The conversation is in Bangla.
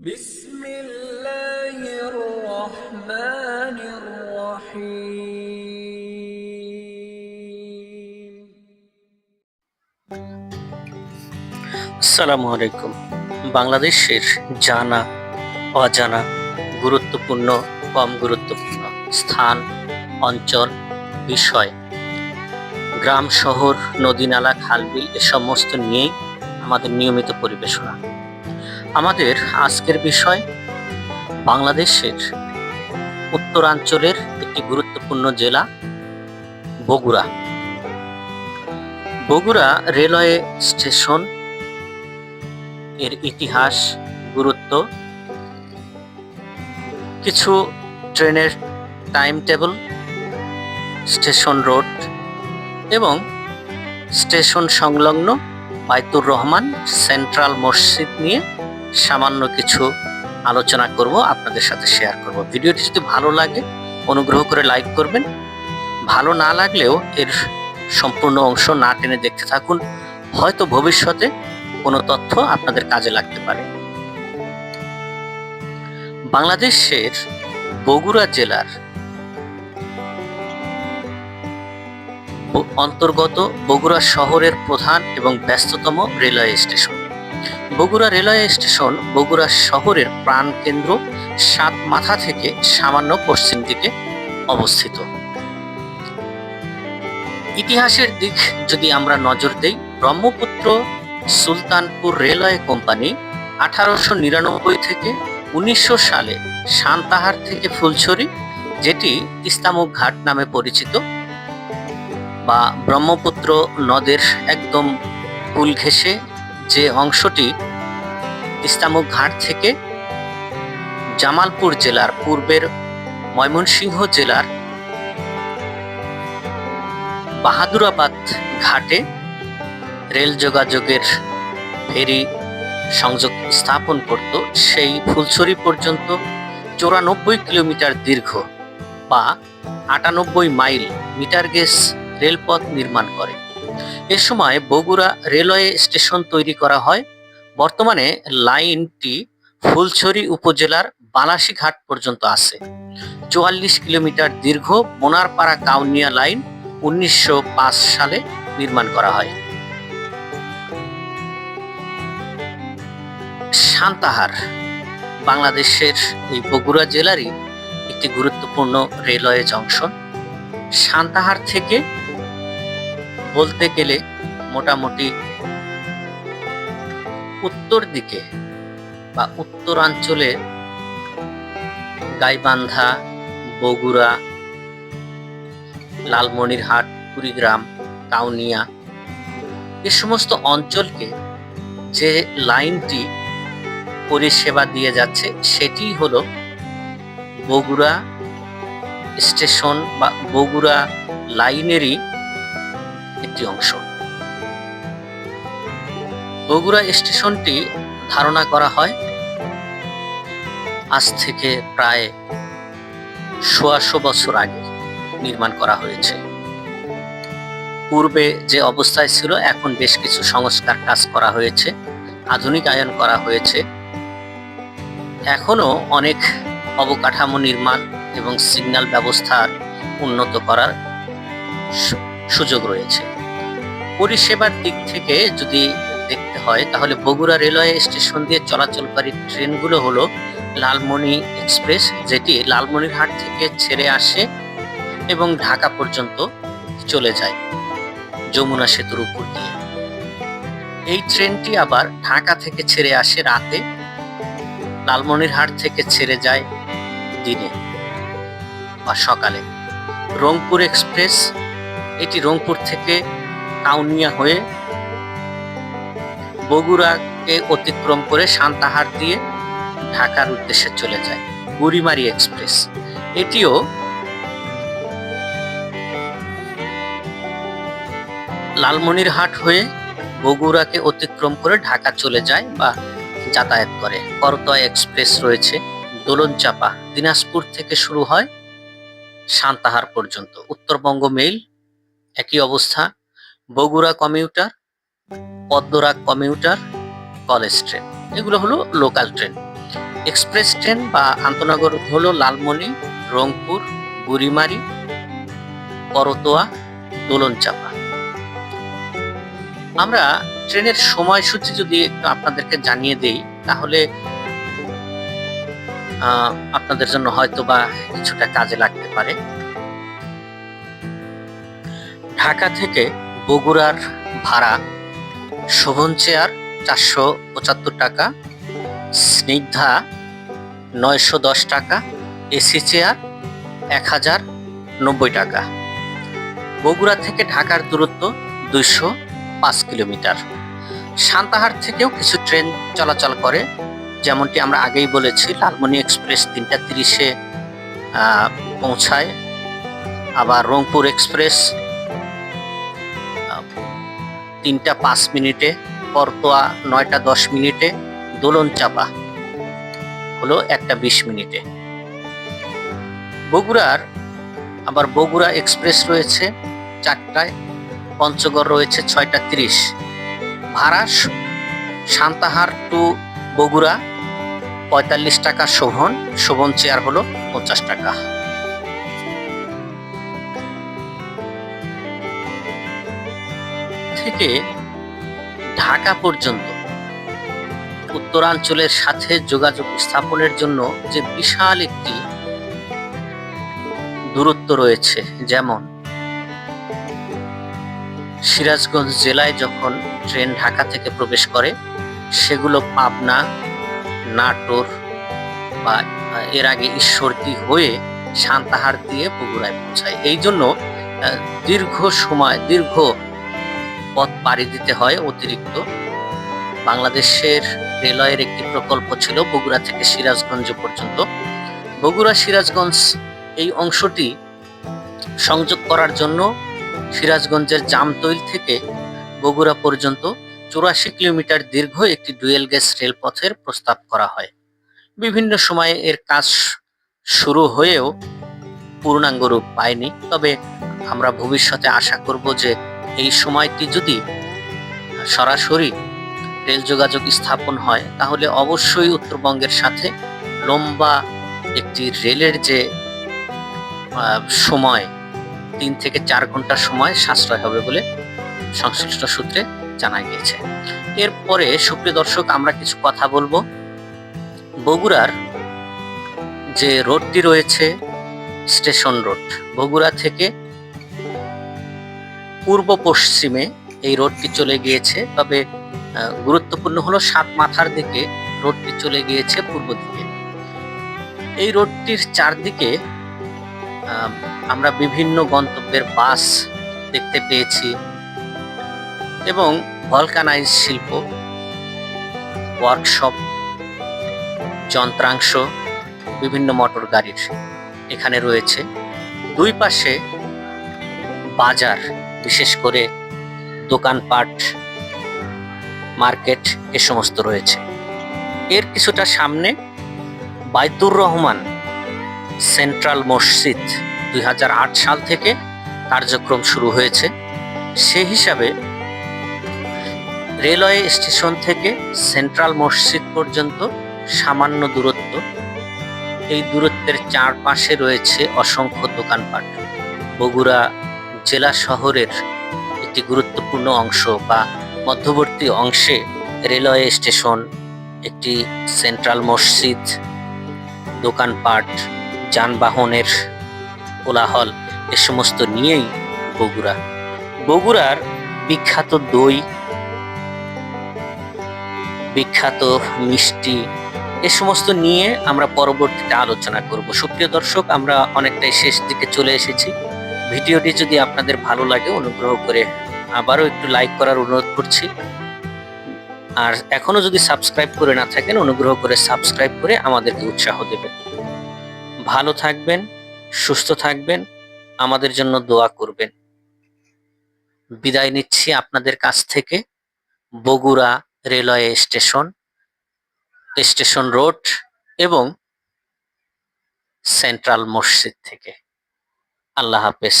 بسم الله الرحمن الرحيم আসসালামু আলাইকুম বাংলাদেশের জানা অজানা গুরুত্বপূর্ণ কম গুরুত্বপূর্ণ স্থান অঞ্চল বিষয় গ্রাম শহর নদী নালা খালবিল এ সমস্ত নিয়েই আমাদের নিয়মিত পরিবেশনা আমাদের আজকের বিষয় বাংলাদেশের উত্তরাঞ্চলের একটি গুরুত্বপূর্ণ জেলা, বগুড়া। বগুড়া রেলওয়ে স্টেশনের ইতিহাস, গুরুত্ব, কিছু ট্রেনের টাইম টেবিল স্টেশন রোড এবং স্টেশন সংলগ্ন বাইতুর রহমান সেন্ট্রাল মসজিদ নিয়ে সামান্য কিছু আলোচনা করব, আপনাদের সাথে শেয়ার করব। ভিডিওটি যদি ভালো লাগে, অনুগ্রহ করে লাইক করবেন। ভালো না লাগলেও এর সম্পূর্ণ অংশ না টেনে দেখতে থাকুন। হয়তো ভবিষ্যতে কোনো তথ্য আপনাদের কাজে লাগতে পারে। বাংলাদেশের বগুড়া জেলার অন্তর্গত বগুড়া শহরের প্রধান এবং ব্যস্ততম railway station. Bogura railway station Bogura শহরের প্রাণকেন্দ্র সাত মাথা থেকে সামান্য পশ্চিম দিকে অবস্থিত। ইতিহাসের দিক যদি আমরা নজর দেই, ব্রহ্মপুত্র সুলতানপুর রেলওয়ে কোম্পানি আঠারোশো নিরানব্বই থেকে উনিশশো সালে সান্তাহার থেকে ফুলছড়ি, যেটি তিস্তামুখ ঘাট নামে পরিচিত, বা ব্রহ্মপুত্র নদের একদম কুল ঘেঁষে যে অংশটি তিস্তামুখ ঘাট থেকে জামালপুর জেলার পূর্বের ময়মনসিংহ জেলার বাহাদুরাবাদ ঘাটে রেল যোগাযোগের ফেরি সংযোগ স্থাপন করত। সেই ফুলছড়ি পর্যন্ত চৌরানব্বই কিলোমিটার দীর্ঘ বা আটানব্বই মাইল মিটার গেজ রেলপথ নির্মাণ করে। এ সময় বগুড়া রেলওয়ে স্টেশন তৈরি করা হয়। বর্তমানে লাইনটি ফুলছড়ি উপজেলার বালাসী ঘাট পর্যন্ত আছে। চুয়াল্লিশ কিলোমিটার দীর্ঘ বোনারপাড়া কাউনিয়া লাইন উনিশশো সালে নির্মাণ করা হয়। সান্তাহার বাংলাদেশের এই বগুড়া জেলারই একটি গুরুত্বপূর্ণ রেলওয়ে জংশন। সান্তাহার থেকে বলতে গেলে মোটামুটি উত্তর দিকে বা উত্তরাঞ্চলে গাইবান্ধা, বগুড়া, লালমনিরহাট, কুড়িগ্রাম কাউনিয়া এ সমস্ত অঞ্চলকে যে লাইনটি পরিষেবা দিয়ে যাচ্ছে সেটি হলো বগুড়া স্টেশন বা বগুড়া লাইনেরই একটি অংশ। বগুড়া স্টেশনটি ধারণা করা হয় আজ থেকে প্রায় সোয়াশো বছর আগে নির্মাণ করা হয়েছে। পূর্বে যে অবস্থায় ছিল, এখন বেশ কিছু সংস্কার কাজ করা হয়েছে, আধুনিকায়ন করা হয়েছে। এখনও অনেক অবকাঠামো নির্মাণ এবং সিগন্যাল ব্যবস্থার উন্নত করার সুযোগ রয়েছে। পরিষেবার দিক থেকে যদি দেখতে হয়, তাহলে বগুড়া রেলওয়ে স্টেশন দিয়ে চলাচলকারী ট্রেনগুলো হলো লালমনি এক্সপ্রেস, যেটি লালমনিরহাট থেকে ছেড়ে আসে এবং ঢাকা পর্যন্ত চলে যায় যমুনা সেতুর উপর দিয়ে। এই ট্রেনটি আবার ঢাকা থেকে ছেড়ে আসে রাতে, লালমনিরহাট থেকে ছেড়ে যায় দিনে বা সকালে। রংপুর এক্সপ্রেস, এটি রংপুর থেকে কাউনিয়া হয়ে বগুড়াকে অতিক্রম করে সান্তাহার দিয়ে ঢাকার উদ্দেশ্যে চলে যায় বুড়িমারি এক্সপ্রেস। এটিও লালমনিরহাট হয়ে বগুড়াকে অতিক্রম করে ঢাকা চলে যায় বা যাতায়াত করে। করতোয়া এক্সপ্রেস রয়েছে দোলন চাপা দিনাজপুর থেকে শুরু হয় সান্তাহার পর্যন্ত। উত্তরবঙ্গ মেইল, একই অবস্থা। Bogura commuter Padmarag commuter college train এগুলো হলো লোকাল ট্রেন এক্সপ্রেস ট্রেন বা আন্তনগর হলো লালমনি, রংপুর, বুড়িমারি, করতোয়া, দোলনচাপা। আমরা ট্রেনের সময়সূচি যদি একটু আপনাদেরকে জানিয়ে দেই, তাহলে আপনাদের জন্য হয়তো বা কিছুটা কাজে লাগতে পারে। ঢাকা থেকে বগুড়ার ভাড়া শোভন চেয়ার চারশো পঁচাত্তর টাকা, স্নিগ্ধা নয়শো দশ টাকা, এসি চেয়ার এক হাজার নব্বই টাকা। বগুড়া থেকে ঢাকার দূরত্ব দুইশো পাঁচ কিলোমিটার। সান্তাহার থেকেও কিছু ট্রেন চলাচল করে, যেমনটি আমরা আগেই বলেছি, লালমনি এক্সপ্রেস তিনটা তিরিশে পৌঁছায়। আবার রংপুর এক্সপ্রেস তিনটা পাঁচ মিনিটে করতোয়া নয়টা দশ মিনিটে, দোলন চাপা। হলো একটা বিশ মিনিটে। বগুড়ার, আবার বগুড়া এক্সপ্রেস রয়েছে চারটায়, পঞ্চগড় রয়েছে ছয়টা তিরিশ। ভাড়া সান্তাহার টু বগুড়া, পঁয়তাল্লিশ টাকা শোভন শোভন চেয়ার হলো পঞ্চাশ টাকা। থেকে ঢাকা পর্যন্ত উত্তরাঞ্চলের সাথে যোগাযোগ স্থাপনের জন্য যে বিশাল একটি দূরত্ব রয়েছে, যেমন সিরাজগঞ্জ জেলায় যখন ট্রেন ঢাকা থেকে প্রবেশ করে, সেগুলো পাবনা, নাটোর বা এর আগে ঈশ্বরদী হয়ে সান্তাহার দিয়ে বগুড়ায় পৌঁছায়। এই জন্য দীর্ঘ সময়, দীর্ঘ পথ পাড়ি দিতে হয় অতিরিক্ত। বাংলাদেশের রেলওয়ের একটি প্রকল্প ছিল বগুড়া থেকে সিরাজগঞ্জ পর্যন্ত। বগুড়া সিরাজগঞ্জ এই অংশটি সংযোগ করার জন্য সিরাজগঞ্জের জামতৈল থেকে বগুড়া পর্যন্ত চুরাশি কিলোমিটার দীর্ঘ একটি ডুয়েল গ্যাস রেলপথের প্রস্তাব করা হয়। বিভিন্ন সময়ে এর কাজ শুরু হয়েও পূর্ণাঙ্গ রূপ পায়নি। তবে আমরা ভবিষ্যতে আশা করব যে এই সময়টি যদি সরাসরি রেল যোগাযোগ স্থাপন হয়, তাহলে অবশ্যই উত্তরবঙ্গের সাথে লম্বা একটি রেলের যে সময়, তিন থেকে চার ঘণ্টা সময় সাশ্রয় হবে বলে সংশ্লিষ্ট সূত্রে জানা গিয়েছে। এরপরে সুপ্রিয় দর্শক, আমরা কিছু কথা বলব। বগুড়ার যে রোডটি রয়েছে, স্টেশন রোড, বগুড়া থেকে পূর্ব পশ্চিমে এই রোডটি চলে গিয়েছে, তবে গুরুত্বপূর্ণ হলো সাত মাথার দিকে রোডটি চলে গিয়েছে পূর্ব দিকে। এই রোডটির চারদিকে আমরা বিভিন্ন গন্তব্যের বাস দেখতে পেয়েছি এবং ভলকানাইজ শিল্প, ওয়ার্কশপ, যন্ত্রাংশ, বিভিন্ন মোটর গাড়ির এখানে রয়েছে। দুই পাশে বাজার বিশেষ করে দোকানপাট, মার্কেট এ সমস্ত রয়েছে। এর কিছুটা সামনে বাইতুর রহমান সেন্ট্রাল মসজিদ দুই হাজার আট সাল থেকে কার্যক্রম শুরু হয়েছে। সে হিসাবে রেলওয়ে স্টেশন থেকে সেন্ট্রাল মসজিদ পর্যন্ত সামান্য দূরত্ব। এই দূরত্বের চারপাশে রয়েছে অসংখ্য দোকানপাট। বগুড়া জেলা শহরের একটি গুরুত্বপূর্ণ অংশ বা মধ্যবর্তী অংশে রেলওয়ে স্টেশন, একটি সেন্ট্রাল মসজিদ, দোকানপাট, যানবাহনের কোলাহল, এ সমস্ত নিয়েই বগুড়া। বগুড়ার বিখ্যাত দই, বিখ্যাত মিষ্টি, এ সমস্ত নিয়ে আমরা পরবর্তীতে আলোচনা করব। সুপ্রিয় দর্শক, আমরা অনেকটাই শেষ দিকে চলে এসেছি। ভিডিওটি যদি আপনাদের ভালো লাগে, অনুগ্রহ করে আবারও একটু লাইক করার অনুরোধ করছি। আর এখনও যদি সাবস্ক্রাইব করে না থাকেন, অনুগ্রহ করে সাবস্ক্রাইব করে আমাদেরকে উৎসাহ দেবেন। ভালো থাকবেন, সুস্থ থাকবেন, আমাদের জন্য দোয়া করবেন। বিদায় নিচ্ছি আপনাদের কাছ থেকে Bogura railway station station road এবং সেন্ট্রাল মসজিদ থেকে। আল্লাহ হাফেজ।